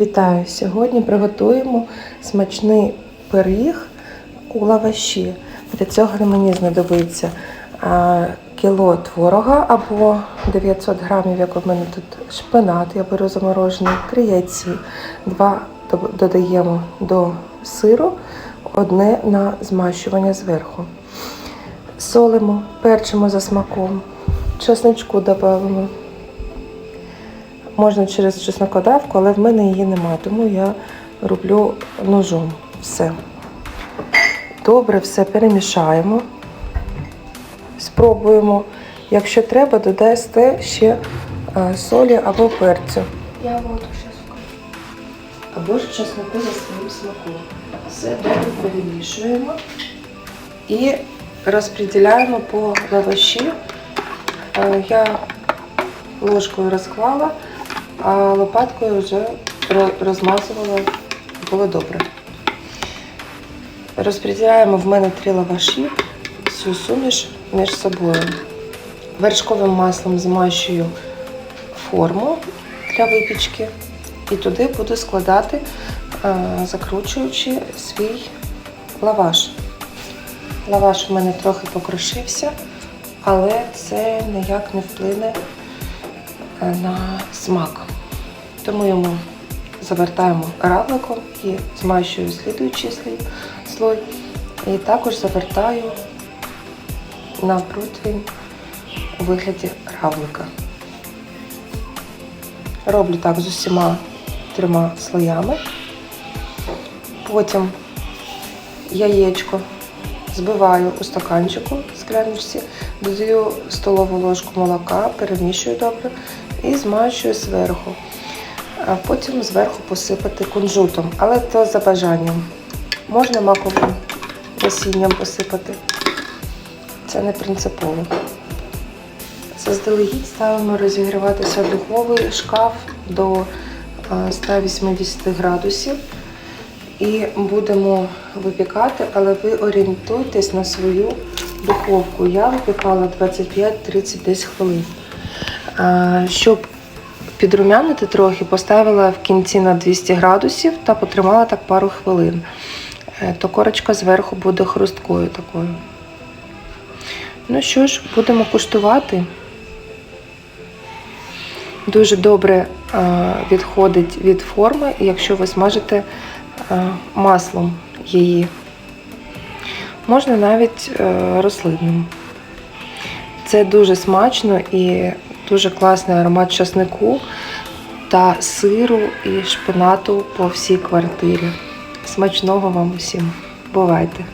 Вітаю! Сьогодні приготуємо смачний пиріг у лаваші. Для цього мені знадобиться кіло творога або 900 грамів, як у мене тут шпинат, я беру заморожений, три два додаємо до сиру, одне на змащування зверху. Солимо, перчимо за смаком, чесничку додаємо. Можна через чеснокодавку, але в мене її немає, тому я роблю ножом все. Добре, все перемішаємо. Спробуємо. Якщо треба, додасте ще е, солі або перцю. Я воду сейчас Або ж чесноку за своїм смаком. Все добре перемішуємо і розподіляємо по лаваші. Е, Я ложкою розклала, а лопаткою вже ро- розмазувала, було добре. Розподіляємо в мене три лаваші, цю суміш між собою. Вершковим маслом змащую форму для випічки і туди буду складати, закручуючи свій лаваш. Лаваш у мене трохи покрошився, але це ніяк не вплине е, на смак. Тому йому завертаємо равликом і змащую слідуючий слой-. І також завертаю на противень у вигляді равлика. Роблю так з усіма трьома слоями. Потім яєчко збиваю у стаканчику скляночці, додаю столову ложку молока, перемішую добре і змащую зверху. А потім зверху посипати кунжутом, але то за бажанням. Можна маковим насінням посипати. Це не принципово. Заздалегідь ставимо розігріватися духовий шкаф до е, 180 градусів. І будемо випікати, але ви орієнтуйтесь на свою духовку. Я випікала 25-30 хвилин. Щоб підрумянити трохи, поставила в кінці на 200 градусів та потримала так пару хвилин. Е, То корочка зверху буде хрусткою такою. Ну що ж, будемо куштувати. Дуже добре е, відходить від форми, якщо ви смажите е, маслом її. Можна навіть рослинним. Це дуже смачно і дуже класний аромат часнику та сиру і шпинату по всій квартирі. Смачного вам усім. Бувайте!